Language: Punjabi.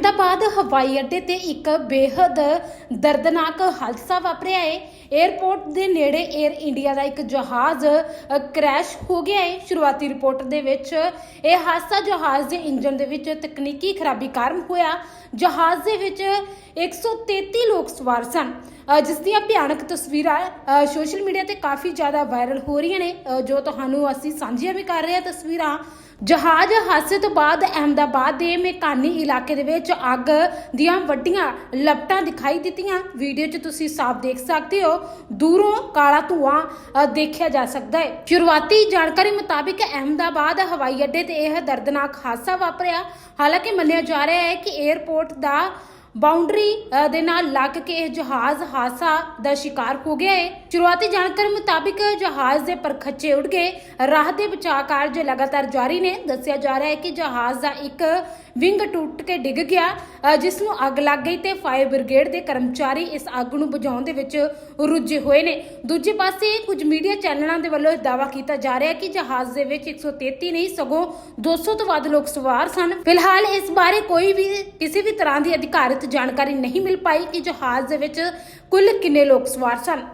ਅਹਿਮਦਾਬਾਦ ਹਵਾਈ ਅੱਡੇ ਤੇ ਇੱਕ ਬੇਹੱਦ ਦਰਦਨਾਕ ਹਾਦਸਾ ਵਾਪਰਿਆ ਹੈ 에ਅਰਪੋਰਟ ਦੇ ਨੇੜੇ 에ਅਰ ਇੰਡੀਆ ਦਾ ਇੱਕ ਜਹਾਜ਼ ਅ, ਕ੍ਰੈਸ਼ ਹੋ ਗਿਆ ਹੈ ਸ਼ੁਰੂਆਤੀ ਰਿਪੋਰਟ ਦੇ ਵਿੱਚ ਇਹ ਹਾਦਸਾ ਜਹਾਜ਼ ਦੇ ਇੰਜਨ ਦੇ ਵਿੱਚ ਤਕਨੀਕੀ ਖਰਾਬੀ ਕਾਰਨ ਹੋਇਆ। ਜਹਾਜ਼ ਦੇ ਵਿੱਚ 133 ਲੋਕ ਸਵਾਰ ਸਨ ਜਿਸ ਦੀਆਂ ਭਿਆਨਕ ਤਸਵੀਰਾਂ ਸੋਸ਼ਲ ਮੀਡੀਆ ਤੇ ਕਾਫੀ ਜ਼ਿਆਦਾ ਵਾਇਰਲ ਹੋ ਰਹੀਆਂ ਨੇ। ਜੋ ਤੁਹਾਨੂੰ ਅਸੀਂ ਸਾਂਝੀਆਂ ਵੀ ਕਰ ਰਹੇ ਹਾਂ ਤਸਵੀਰਾਂ। ਜਹਾਜ਼ ਹਾਦਸੇ ਤੋਂ ਬਾਅਦ ਅਹਿਮਦਾਬਾਦ ਦੇ ਮੇਕਾਨੀ ਇਲਾਕੇ ਦੇ ਵਿੱਚ ਅੱਗ ਦੀਆਂ ਵੱਡੀਆਂ ਲਪਟਾਂ ਦਿਖਾਈ ਦਿੱਤੀਆਂ। ਵੀਡੀਓ 'ਚ ਤੁਸੀਂ ਸਾਫ਼ ਦੇਖ ਸਕਦੇ ਹੋ, ਦੂਰੋਂ ਕਾਲਾ ਧੂਆਂ ਦੇਖਿਆ ਜਾ ਸਕਦਾ ਹੈ। ਸ਼ੁਰੂਆਤੀ ਜਾਣਕਾਰੀ ਮੁਤਾਬਿਕ ਅਹਿਮਦਾਬਾਦ ਹਵਾਈ ਅੱਡੇ ਤੇ ਇਹ ਦਰਦਨਾਕ ਹਾਦਸਾ ਵਾਪਰਿਆ। ਹਾਲਾਂਕਿ ਮੰਨਿਆ ਜਾ ਰਿਹਾ ਹੈ ਕਿ 에ਅਰਪੋਰਟ ਦਾ ਬਾਉਂਡਰੀ ਦੇ ਨਾਲ ਲੱਗ ਕੇ ਇਹ ਜਹਾਜ਼ ਹਾਦਸਾ ਦਾ ਸ਼ਿਕਾਰ ਹੋ ਗਿਆ ਹੈ ਸ਼ੁਰੂਆਤੀ ਜਾਣਕਾਰੀ ਮੁਤਾਬਿਕ ਜਹਾਜ਼ ਦੇ ਪਰਖੱਚੇ ਉੱਡ ਗਏ। ਰਾਹ ਦੇ ਬਚਾਅ ਕਾਰਜ ਲਗਾਤਾਰ ਜਾਰੀ ਨੇ। ਦੱਸਿਆ ਜਾ ਰਿਹਾ ਹੈ ਕਿ ਜਹਾਜ਼ ਦਾ ਇੱਕ ਵਿੰਗ ਟੁੱਟ ਕੇ ਡਿੱਗ ਗਿਆ ਜਿਸ ਨੂੰ ਅੱਗ ਲੱਗ ਗਈ ਤੇ ਫਾਇਰ ਬ੍ਰਿਗੇਡ ਦੇ ਕਰਮਚਾਰੀ ਇਸ ਅੱਗ ਨੂੰ ਬੁਝਾਉਣ ਦੇ ਵਿੱਚ ਰੁੱਝੇ ਹੋਏ ਨੇ। ਦੂਜੇ ਪਾਸੇ, ਕੁਝ ਮੀਡੀਆ ਚੈਨਲਾਂ ਦੇ ਵੱਲੋਂ ਇਹ ਦਾਅਵਾ ਕੀਤਾ ਜਾ ਰਿਹਾ ਹੈ ਕਿ ਜਹਾਜ਼ ਦੇ ਵਿੱਚ 133 ਨਹੀਂ, ਸਗੋਂ 200 ਤੋਂ ਵੱਧ ਲੋਕ ਸਵਾਰ ਸਨ। ਫਿਲਹਾਲ ਇਸ ਬਾਰੇ ਕੋਈ ਵੀ ਕਿਸੇ ਵੀ ਤਰ੍ਹਾਂ ਦੀ ਅਧਿਕਾਰਿਤ ਜਾਣਕਾਰੀ ਨਹੀਂ ਮਿਲ ਪਾਈ ਕਿ ਜਹਾਜ਼ ਦੇ ਵਿੱਚ ਕੁੱਲ ਕਿੰਨੇ ਲੋਕ ਸਵਾਰ ਸਨ।